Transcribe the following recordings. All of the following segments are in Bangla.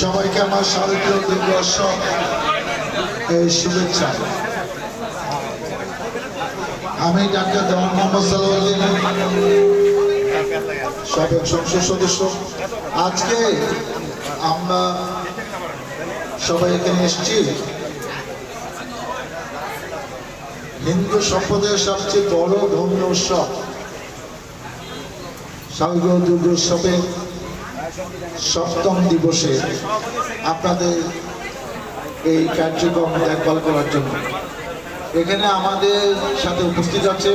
সবাইকে আমার শারদীয় দিবস এই শুভেচ্ছা। আমি ডাক্তার দেওয়ান মোহাম্মদ সালাউদ্দিন সাবেক সংসদ সদস্য। আজকে আমরা সবাই এখানে এসেছি হিন্দু সম্প্রদায়ের সবচেয়ে বড় ধর্মীয় উৎসব শারদীয় দুর্গোৎসবের সপ্তম দিবসে আপনাদের এই কার্যক্রম দেখভাল করার জন্য। এখানে আমাদের সাথে উপস্থিত আছে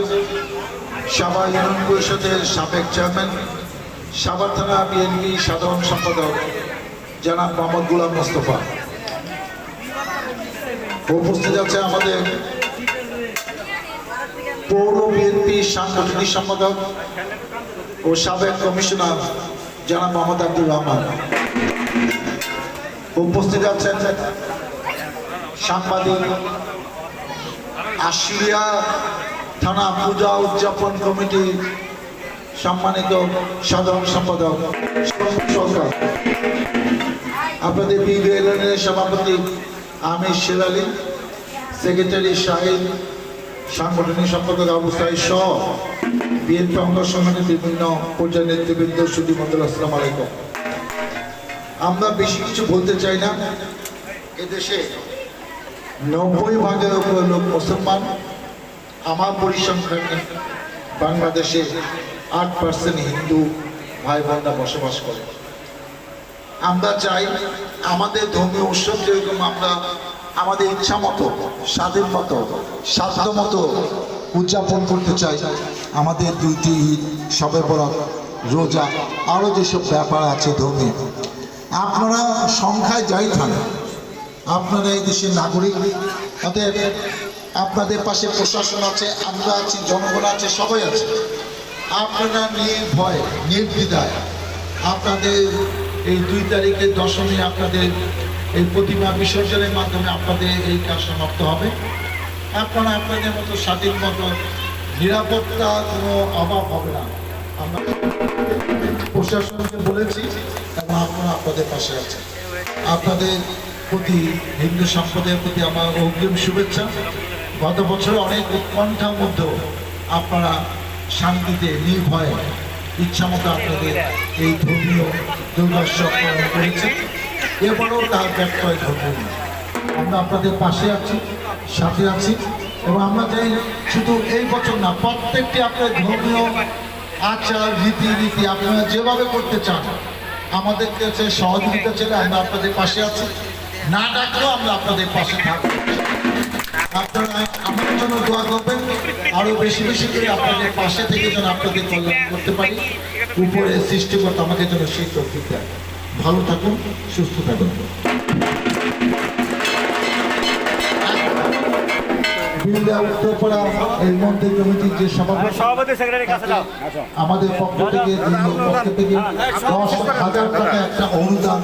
সাভার ইউনিয়ন পরিষদের সাবেক চেয়ারম্যান, সাভার থানা বিএনপি সাধারণ সম্পাদক জনাব মোহাম্মদ গুলাম মোস্তফা। উপস্থিত আছে আমাদের পৌর বিএনপি সাংগঠনিক সম্পাদক ও সাবেক কমিশনার জনাব মোহাম্মদ আব্দুর রহমান। উপস্থিত আছেন সাংবাদিক আশুলিয়া থানা পূজা উদযাপন কমিটি সম্মানিত সাধারণ সম্পাদক সরকার। আপনাদের বিবিএলের সভাপতি আমির শেরালি সেক্রেটারি শাহিদ সাংগঠনিক সম্পাদক আবু সাইদ সহ বিএনপি অঙ্গ বিভিন্ন পর্যায়ের নেতৃবৃন্দ, সুদী মন্ডল আসসালাম আলাইকুম। আমরা বেশি কিছু বলতে চাই না। এদেশে নব্বই ভাগের উপর লোক মুসলমান। আমার পরিসংখ্যানে বাংলাদেশে আট পার্সেন্ট হিন্দু ভাই বোনরা বসবাস করে। আমরা চাই আমাদের ধর্মীয় উৎসব যেরকম আমরা আমাদের ইচ্ছা মতো, স্বাধীন মতো স্বাস্থ্য মতো উদযাপন করতে চাই। আমাদের দুইটি ঈদ, সবে বরাত রোজা আরও যেসব ব্যাপার আছে ধর্মীয়। আপনারা সংখ্যায় যাই থাকেন। আপনারা এই দেশের নাগরিক। অতএব আপনাদের পাশে প্রশাসন আছে, আমরা আছি, জনগণ আছে, সবাই আছে। আপনারা নির্ভয়, নির্দ্বিধায় আপনাদের এই দুই তারিখের দশমী আপনাদের এই প্রতিমা বিসর্জনের মাধ্যমে আপনাদের এই কাজ সমাপ্ত হবে। আপনারা আপনাদের মতো স্বাধীন মতো নিরাপত্তা কোনো অভাব হবে না। আমরা প্রশাসনকে বলেছি, এবং আপনারা আপনাদের পাশে আছেন। আপনাদের প্রতি হিন্দু সম্প্রদায়ের প্রতি আমার অগ্রিম শুভেচ্ছা। গত বছর অনেক উৎকণ্ঠার মধ্যেও আপনারা শান্তিতে, নির্ভয়ে ইচ্ছামতো আপনাদের এই ধর্মীয় দুর্গোৎসব পালন করেছেন এবারেও তার ঘটবে না। আমরা আপনাদের পাশে আছি, সাথে আছি, এবং আমরা চাই শুধু এই বছর না, প্রত্যেকটি আপনার ধর্মীয় আচার, রীতিনীতি আপনারা যেভাবে করতে চান আমাদের কাছে সহযোগিতা ছেলে আমরা আপনাদের পাশে আছি। না ডাকলেও আমরা আপনাদের পাশে থাকব। আপনারা আমার জন্য দোয়া করবেন। আরও বেশি বেশি করে আপনাদের পাশে থেকে যেন আপনাদের কল্যাণ করতে পারি। উপরে সৃষ্টিকর্তা আমাদের জন্য সেই তৌফিক দেয় ভালো থাকুন সুস্থ থাকুন। বিল্লা উত্তরপাড়া এই মন্দির কমিটির যে সভাপতি আমাদের পক্ষ থেকে পক্ষ থেকে দশ হাজার টাকা একটা অনুদান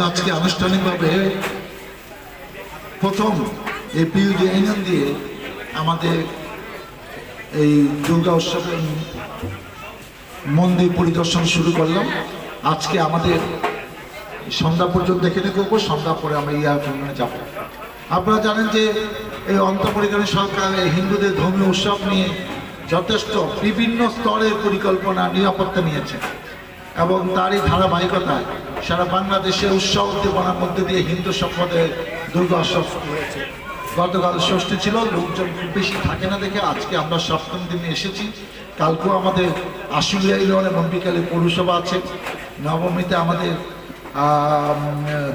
আমরা আজকে আনুষ্ঠানিকভাবে প্রথম এই পিউডি ইউনিয়ন দিয়ে আমাদের এই দুর্গা উৎসবের মন্দির পরিদর্শন শুরু করলাম। আজকে আমাদের সন্ধ্যা পর্যন্ত এখানে করব সন্ধ্যা পরে আমরা ইয়ার যাব। আপনারা জানেন যে এই অন্তঃপরিকারী সরকার হিন্দুদের ধর্মীয় উৎসব নিয়ে যথেষ্ট বিভিন্ন স্তরের পরিকল্পনা, নিরাপত্তা নিয়েছে। এবং তারই ধারাবাহিকতায় সারা বাংলাদেশে উৎসব উদ্দীপনার মধ্যে দিয়ে হিন্দু সম্প্রদায়ের দুর্গা উৎসব হয়েছে। গতকাল ষষ্ঠী ছিল লোকজন খুব বেশি থাকে না দেখে আজকে আমরা সপ্তম দিনে এসেছি। কালকেও আমাদের আশুলিয়া ইউনিয়ন এবং বিকালে পৌরসভা আছে। নবমীতে আমাদের আম,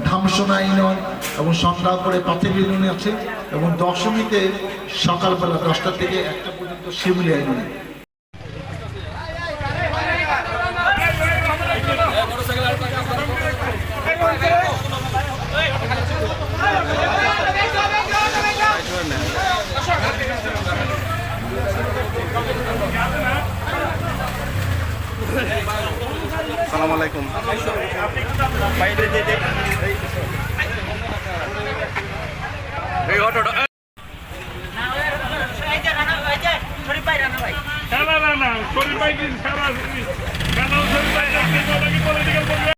ধামসোনা ইউনিয়ন এবং সন্ধ্যা করে পাতিল ইউনিয়ন আছে এবং দশমীতে সকালবেলা দশটা থেকে একটা পর্যন্ত শিমুলিয়া ইউনিয়ন সালাম আলাইকুম। না ভাই যে শরীফ ভাই। ভাই সারা রানা শরীর ভাই কি সারা কেন শরীর ভাই নাকি পলিটিক্যাল প্রোগ্রাম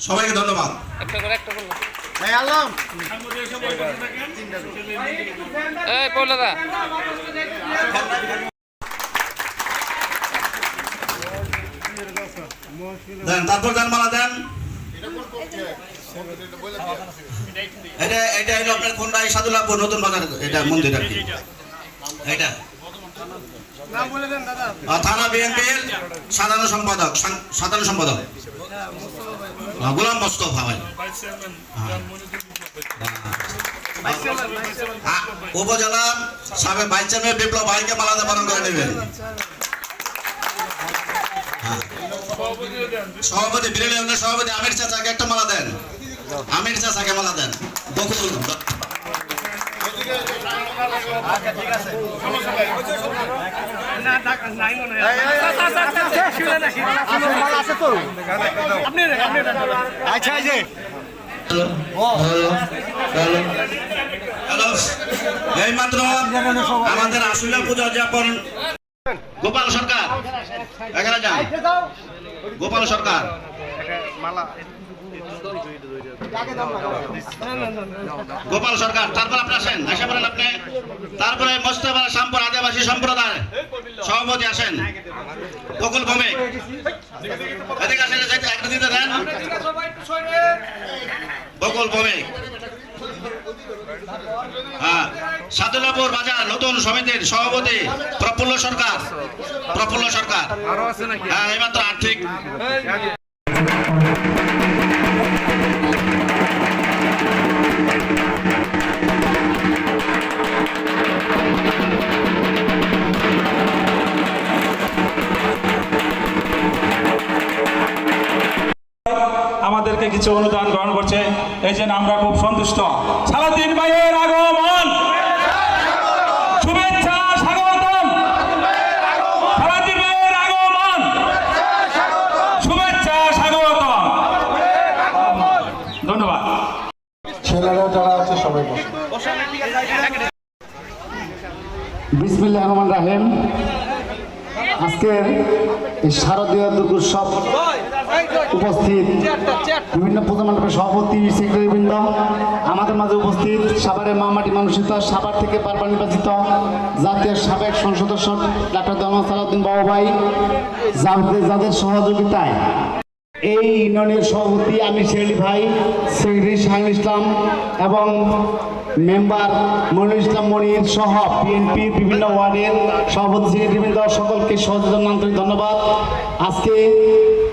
সবাইকে ধন্যবাদ দেন, তারপর দেন মালা দেন। এটা এটা হলো আপনার কোনটা এই সাদুল্লাহপুর নতুন বাজার, এটা মন্দির আর কি। এটা। থানা বিএনপির সাধারণ সম্পাদক সাধারণ সম্পাদক। গোলাম মোস্তফা ভাই। উপজেলা সাবেক ভাইস চেয়ারম্যান বিপ্লব ভাইকে মালাদা পালন করে নেবেন। সভাপতি বিরোধী সভাপতি আমির চাচাকে একটা মালা দেন। আমির চাচাকে মালা দেন। বকুল হ্যালো। এই মাত্র আমাদের আশুলিয়া পূজা উদযাপন। গোপাল সরকার, এখানে যান। গোপাল সরকার। গোপাল সরকার, তারপর আপনি আসেন আসে পড়েন আপনি। তারপরে মোস্তফা শ্যামপুর আদিবাসী সম্প্রদায় সভাপতি আসেন। বকুল ভৌমিক। এদিকে আসেন একটা দিতে দেন। বকুল ভৌমিক। হ্যাঁ সাদুল্লাপুর বাজার নতুন সমিতির সভাপতি প্রফুল্ল সরকার প্রফুল্ল সরকার। হ্যাঁ এইমাত্র আর্থিক আমাদেরকে কিছু অনুদান গ্রহণ করছে। এই জন্য আমরা খুব সন্তুষ্ট। সারাদিন ভাইয়ের আগমন। স্বাগতম। আগমন। ধন্যবাদ। ছেলেরা আছে, সবাই রহমান রাহিম। আজকের এই শারদীয় দুর্গোৎসব উপস্থিত বিভিন্ন পূজা মণ্ডপের সভাপতি সেক্রেটারিবৃন্দ আমাদের মাঝে উপস্থিত সাভারের মামাটি মানুষিত সাভার থেকে বারবার নির্বাচিত জাতীয় সাবেক সংসদ সদস্য ডাক্তার জামাল সালাউদ্দিন বাবু ভাই যাদের সহযোগিতায়। এই ইউনিয়নের সভাপতি আমি শেরলি ভাই সেক্রেটারি শাহিন ইসলাম এবং মেম্বার মনির ইসলাম মনির সহ বিএনপির বিভিন্ন ওয়ার্ডের সভাপতি সেক্রেটারিবৃন্দ সকলকে সহযোগিতার আন্তরিক ধন্যবাদ। আজকে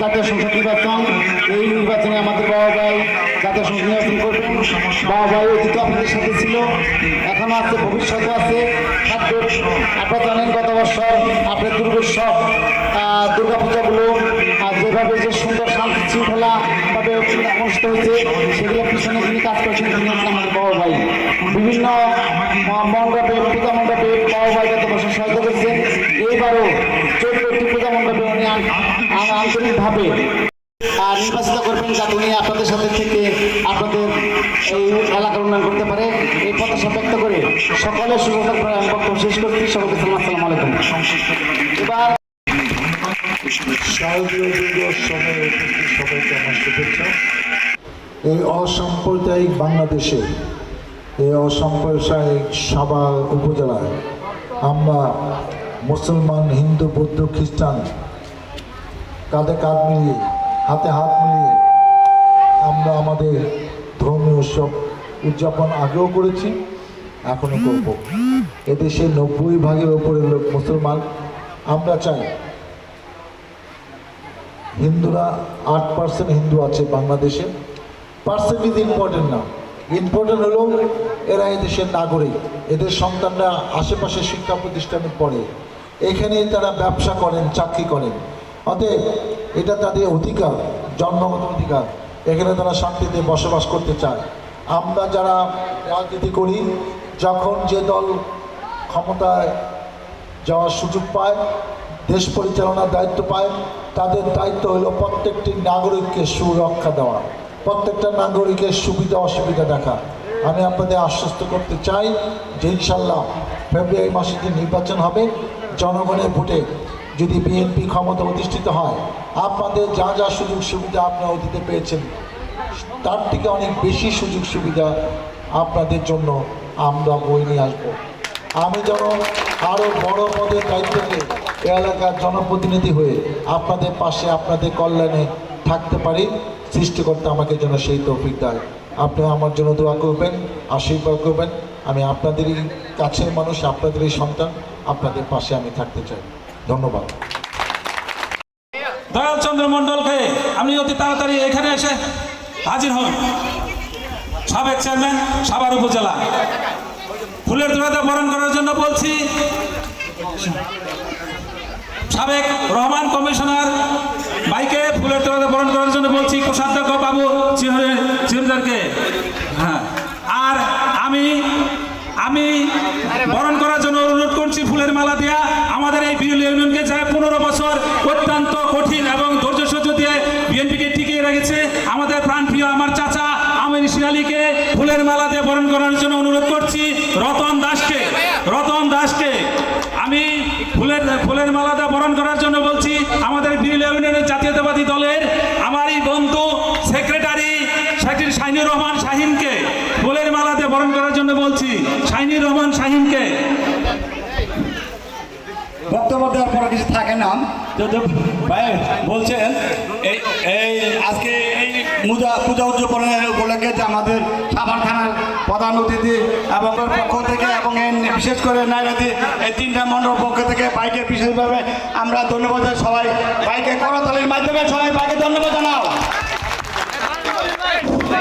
জাতীয় সংসদ নির্বাচন, এই নির্বাচনে আমাদের বাবা ভাই জাতীয় সংসদ নির্বাচন করবেন। বাবা ভাই অতীত আপনাদের সাথে ছিল, এখনও আছে ভবিষ্যতে আছে। আপনারা জানেন গত বছর আপনার দুর্গোৎসব দুর্গাপূজাগুলো যেভাবে যে সুন্দর শান্তি শৃঙ্খলা ভাবে অনুষ্ঠিত হয়েছে সেগুলো পিছনে যিনি কাজ করছেন, তিনি হচ্ছেন আমাদের বড় ভাই। বিভিন্ন মণ্ডপে, পূজা মণ্ডপে বাবা বছর সহায়তা করেছেন এইবারও চৌদ্দটি পূজা মণ্ডপে উনি আন্তরিকভাবে নির্বাচিত করবেন যাতে উনি আপনাদের সাথে থেকে আপনাদের এই এলাকার উন্নয়ন করতে পারে। এই প্রত্যাশা ব্যক্ত করে সকলের সুযোগ শেষ করছি। সকলকে সালাম আলাইকুম। এবার এই অসাম্প্রদায়িক বাংলাদেশে, এই অসাম্প্রদায়িক সাবা উপজেলায় আমরা মুসলমান, হিন্দু, বৌদ্ধ, খ্রিস্টান কাঁধে কাঁধ মিলিয়ে, হাতে হাত মিলিয়ে আমরা আমাদের ধর্মীয় উৎসব উদযাপন আগেও করেছি এখনও করব। এদেশে নব্বই ভাগের ওপরে লোক মুসলমান। আমরা চাই হিন্দুরা আট পার্সেন্ট হিন্দু আছে বাংলাদেশে। পার্সেন্ট ইজ ইম্পর্টেন্ট না ইম্পর্টেন্ট হলো এরা এদেশের নাগরিক। এদের সন্তানরা আশেপাশে শিক্ষা প্রতিষ্ঠানে পড়ে। এখানে তারা ব্যবসা করেন, চাকরি করেন। অতএব এটা তাদের অধিকার, জন্মগত অধিকার। এখানে তারা শান্তিতে বসবাস করতে চায়। আমরা যারা রাজনীতি করি, যখন যে দল ক্ষমতায় যাওয়ার সুযোগ পায়, দেশ পরিচালনার দায়িত্ব পায়, তাদের দায়িত্ব হলো প্রত্যেকটি নাগরিককে সুরক্ষা দেওয়া, প্রত্যেকটা নাগরিকের সুবিধা, অসুবিধা দেখা। আমি আপনাদের আশ্বস্ত করতে চাই যে ইনশাল্লাহ ফেব্রুয়ারি মাসে যে নির্বাচন হবে, জনগণের ভোটে যদি বিএনপি ক্ষমতা অধিষ্ঠিত হয়, আপনাদের যা যা সুযোগ সুবিধা আপনারা অতীতে পেয়েছেন তার থেকে অনেক বেশি সুযোগ সুবিধা আপনাদের জন্য আমরা বই নিয়ে আসব। আমি যেন আরও বড় পদের দায়িত্ব নিয়ে এলাকার জনপ্রতিনিধি হয়ে আপনাদের পাশে আপনাদের কল্যাণে থাকতে পারি। সৃষ্টিকর্তা আমাকে যেন সেই তৌফিক দেয়। আপনি আমার জন্য দোয়া করবেন, আশীর্বাদ করবেন। আমি আপনাদেরই কাছের মানুষ, আপনাদেরই সন্তান, আপনাদের পাশে আমি থাকতে চাই। ধন্যবাদ। দয়াল চন্দ্র মণ্ডলকে আপনি অতি তাড়াতাড়ি এখানে এসে হাজির হন সাবেক চেয়ারম্যান, সাভার উপজেলা। ফুলের তোড়াতে বরণ করার জন্য বলছি, সাবেক রহমান কমিশনার ভাইকে ফুলের তোড়াতে বরণ করার জন্য বলছি, কোষাধ্যক্ষ বাবু চিহরদারকে হ্যাঁ আর আমি আমি বরণ করার জন্য অনুরোধ করছি ফুলের মালা দিয়া আমাদের এই বিউল ইউনিয়নকে যায় পনেরো বছর অত্যন্ত কঠিন এবং ধৈর্য সহ্য দিয়ে বিএনপিকে টিকিয়ে রেখেছে আমাদের প্রাণপ্রিয় আমার চাচা আমির শিয়ালিকে ফুলের মালা দিয়ে বরণ করার জন্য অনুরোধ করছি। রতন দাসকে রতন দাসকে। আমি ফুলের ফুলের মালা দিয়ে বরণ করার জন্য বলছি আমাদের বিউল ইউনিয়নের জাতীয়তাবাদী দলের আমারই বন্ধু সেক্রেটারি সেক্রেটারি শাহিনুর রহমান শাহিনকে ফুলের মালা দিয়ে বরণ করার জন্য বলছি। শাহিনুর রহমান শাহিনকে। বক্তব্য দেওয়ার পরে কিছু থাকে না। বলছেন এই এই পূজা পূজা উদযাপনের উপলক্ষে যে আমাদের সাভার থানার প্রধান অতিথি এবং পক্ষ থেকে এবং বিশেষ করে নাইরাতি এই তিনটা মণ্ডল পক্ষ থেকে বাইকে বিশেষভাবে আমরা ধন্যবাদ সবাই। বাইকে করতালির মাধ্যমে সবাই বাইকে ধন্যবাদ জানাও।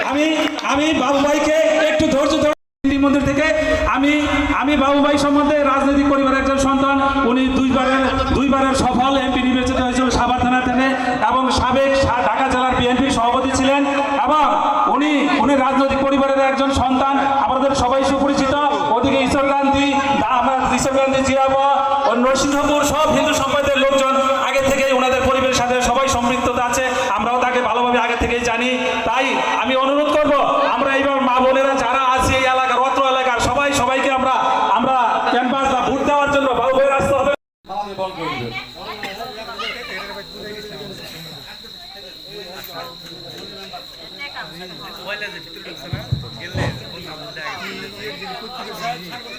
আমি আমি বাবু ভাইকে একটু ধৈর্য ধরে মন্দির থেকে, আমি আমি বাবু ভাই সম্বন্ধে রাজনৈতিক পরিবারের একজন সন্তান, উনি দুইবারের দুইবারের সফল এমপি নির্বাচিত হয়েছিল সাভার থানা থেকে এবং সাবেক সা- ঢাকা জেলার বিএনপি সভাপতি ছিলেন এবং উনি উনি রাজনৈতিক পরিবারের একজন সন্তান আমাদের সবাই সুপরিচিত ওদিকে ঈশ্বর গান্ধী আমরা জিয়াবা ও নরসিংহপুর, সব হিন্দু সম্প্রদায়ের লোকজন আগে থেকেই ওনাদের পরিবারের সাথে সবাই সম্পৃক্ততা আছে, আমরাও তাকে ভালোভাবে আগে থেকেই জানি। তাই আমি অনুরোধ করব, আমরা এইবার মা বোনেরা যারা আছে এই এলাকার, অত্র এলাকার, সবাই সবাইকে আমরা আমরা ক্যাম্পাস বা ভোট দেওয়ার জন্য বাবু ভাই আসতে হবে। মনির মেম্বারকে মালা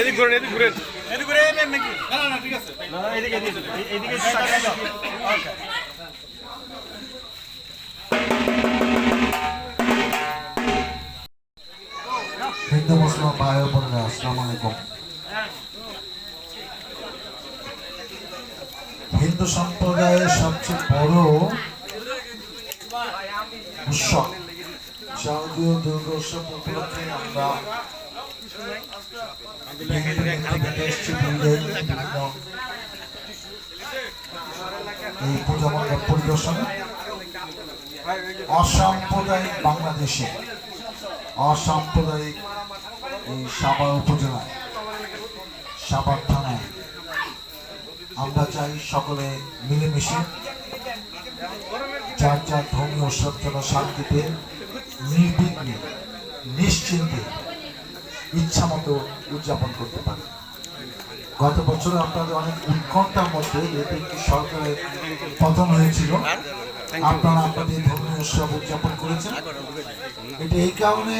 এদিক ঘুরেন এদিক ঘুরেন এদিকে এম নাকি না না ঠিক আছে না এদিকে এদিকে এদিকে ওকে হিন্দু মুসলিম ভাই বোনেরা আসসালামু আলাইকুম হিন্দু সম্প্রদায়ের সবচেয়ে বড় উৎসব শারদীয় দুর্গা উৎসব উপলক্ষে আমরা এই পূজা মণ্ডপ পরিদর্শনে। অসাম্প্রদায়িক বাংলাদেশে, অসাম্প্রদায়িক এই সাভার উপজেলায় থানায় আমরা চাই সকলে মিলেমিশে যার যার ধর্মীয় উৎসব যেন শান্তিতে, নির্বিঘ্নে, নিশ্চিন্তে ইচ্ছা মতো উদযাপন করতে পারে। গত বছর আপনাদের অনেক উৎকণ্ঠার মধ্যে এতে একটি সরকারের পতন হয়েছিল। আপনারা আপনাদের ধর্মীয় উৎসব উদযাপন করেছেন। এটা এই কারণে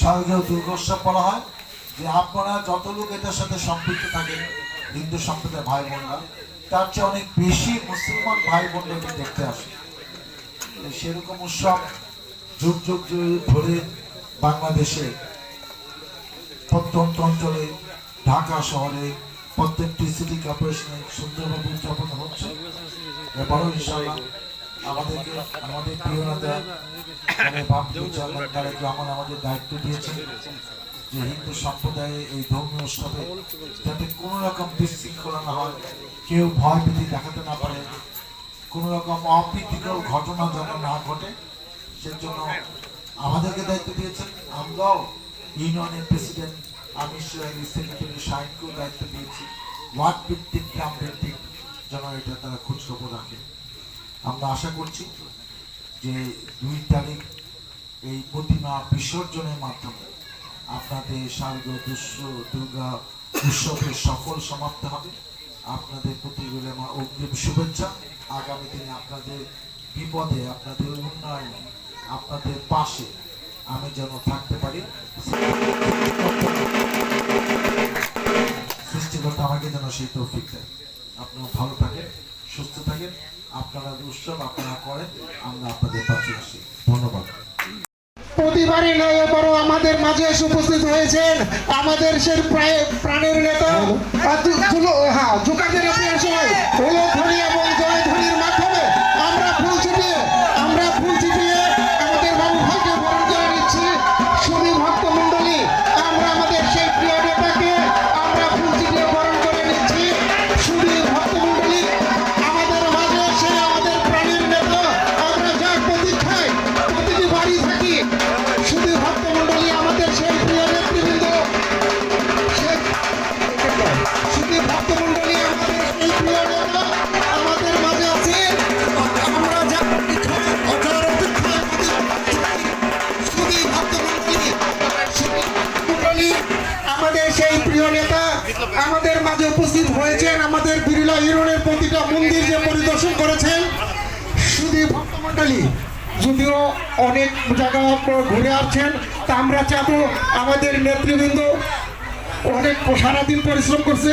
শারদীয় দুর্গোৎসব বলা হয় যে আপনারা যত লোক এটার সাথে সম্পৃক্ত থাকেন হিন্দু সম্প্রদায় ভাই বোনরা তার চেয়ে অনেক বেশি মুসলমান ভাই বোনদেরকে দেখতে আসে। সেরকম উৎসব যুগ যুগ ধরে বাংলাদেশে প্রত্যন্ত অঞ্চলে, ঢাকা শহরে প্রত্যেকটি সিটি কর্পোরেশনে সুন্দরভাবে উদযাপন হচ্ছে। এবারও ইনশাল্লাহ আমাদেরকে, আমাদের প্রিয় নেতা আমাদের দায়িত্ব দিয়েছেন। যে হিন্দু সম্প্রদায়ে এই ধর্মীয় উৎসবে যাতে কোনো রকম বিশৃঙ্খলা না হয়, কেউ ভয় ভীতি দেখাতে না পারে, কোনো রকম অপ্রীতিকর ঘটনা যেন না ঘটে, সেজন্য আমাদেরকে দায়িত্ব দিয়েছেন। আমরাও ইউনিয়নের প্রেসিডেন্ট আমি সেক্রেটারি শাহিনকেও দায়িত্ব দিয়েছি। ওয়ার্ড ভিত্তিক গ্রাম ভিত্তিক যেন এটা তারা খোঁজখবর রাখে। আমরা আশা করছি যে দুই তারিখ এই প্রতিমা বিসর্জনের মাধ্যমে আপনাদের শারদীয় দুঃস্ব দুর্গা উৎসবের সফল সমাপ্ত হবে। আপনাদের প্রতি আমার অগ্রিম শুভেচ্ছা। আগামী দিনে আপনাদের বিপদে, আপনাদের উন্নয়নে, আপনাদের পাশে আমি যেন থাকতে পারি। সৃষ্টিকর্তা আমাকে যেন সেই তৌফিক দেয় আপনারা ভালো থাকেন, সুস্থ থাকেন। আপনারা উৎসব আপনারা করেন, আমরা আপনাদের পাশে আসি। ধন্যবাদ। প্রতিবারই নয় এবারও আমাদের মাঝে এসে উপস্থিত হয়েছেন আমাদের সেই প্রায়- প্রাণের নেতা। হ্যাঁ সময় হলো আমাদের মাঝে উপস্থিত হয়েছেন আমাদের বিরলা ইউনিয়নের প্রতিটা মন্দির যে পরিদর্শন করেছেন। শুধু ভক্তমণ্ডলী, যদিও অনেক জায়গা ঘুরে আসছেন, তা আমরা চাবো আমাদের নেতৃবৃন্দ অনেক সারাদিন পরিশ্রম করছে।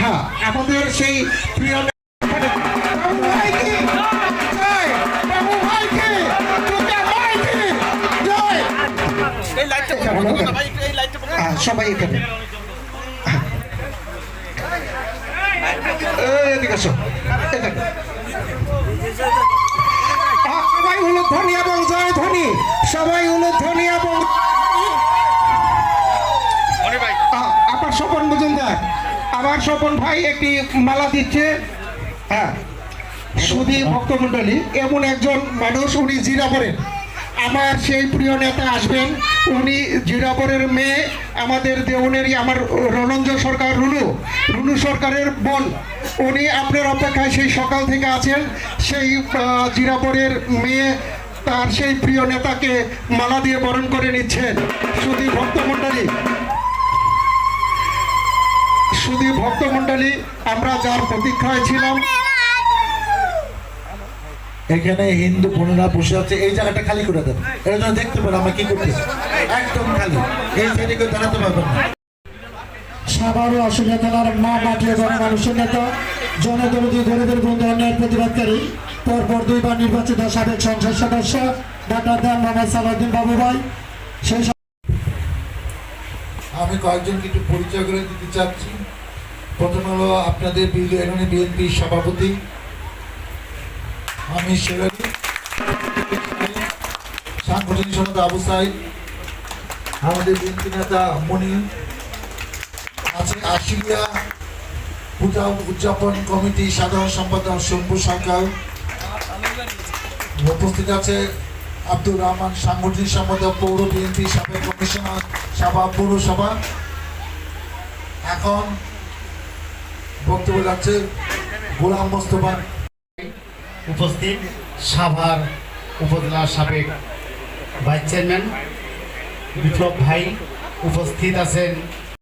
হ্যাঁ আমাদের সেই প্রিয় এদিকে আসো। সবাই হলো এবং জয় ধ্বনি সবাই হলো ধ্বনি এবং আমার স্বপন মজুমদার। আমার স্বপন ভাই একটি মালা দিচ্ছে। হ্যাঁ সুদী ভক্তমণ্ডলী এমন একজন মানুষ উনি জিরাপরের আমার সেই প্রিয় নেতা আসবেন। উনি জিরাপরের মেয়ে আমাদের দেউনেরই আমার রণঞ্জন সরকার রুনু। রুনু সরকারের বোন। উনি আপনার অপেক্ষায় সেই সকাল থেকে আছেন। সেই জিরাপরের মেয়ে তার সেই প্রিয় নেতাকে মালা দিয়ে বরণ করে নিচ্ছেন। সুদী ভক্তমণ্ডলী শুধু ভক্তমণ্ডলী আমরা যার প্রতীক্ষায় ছিলাম। এখানে হিন্দু বোনেরা বসে আছে। এই জায়গাটা খালি করে দেন। এটা যেন দেখতে পারে আমরা কি করতেছি। একদম খালি। এই সাইডে দাঁড়াতে পারবেন না। সাভার ও আশুলিয়া মা মাটি ও গণমানুষের নেতা, জনদরদি গরিবের বন্ধু অন্যায়ের প্রতিবাদকারী। পরপর দুইবার নির্বাচিত সাবেক সংসদ সদস্য, ডাক্তার দেন মোহাম্মদ সালাউদ্দিন বাবু ভাই। সেই আমি কয়েকজনকে একটু পরিচয় করে দিতে চাচ্ছি। প্রথম হলো আপনাদের এখানে বিএনপি সভাপতি। আমি সাংগঠনিক সনদ আবু সাইদ, আমাদের বিএনপি নেতা মনি আছে আশিলিয়া পূজা উদযাপন কমিটি সাধারণ সম্পাদক শম্ভু সরকার উপস্থিত আছে আব্দুর রহমান, সাংগঠনিক সম্পাদক, পৌর বিএনপি সাবেক কমিশনার সাবা পৌরসভা। এখন বক্তব্য যাচ্ছে গোলাম মোস্তফা। উপস্থিত সাভার উপজেলার সাবেক ভাইস চেয়ারম্যান বিপ্লব ভাই। উপস্থিত আছেন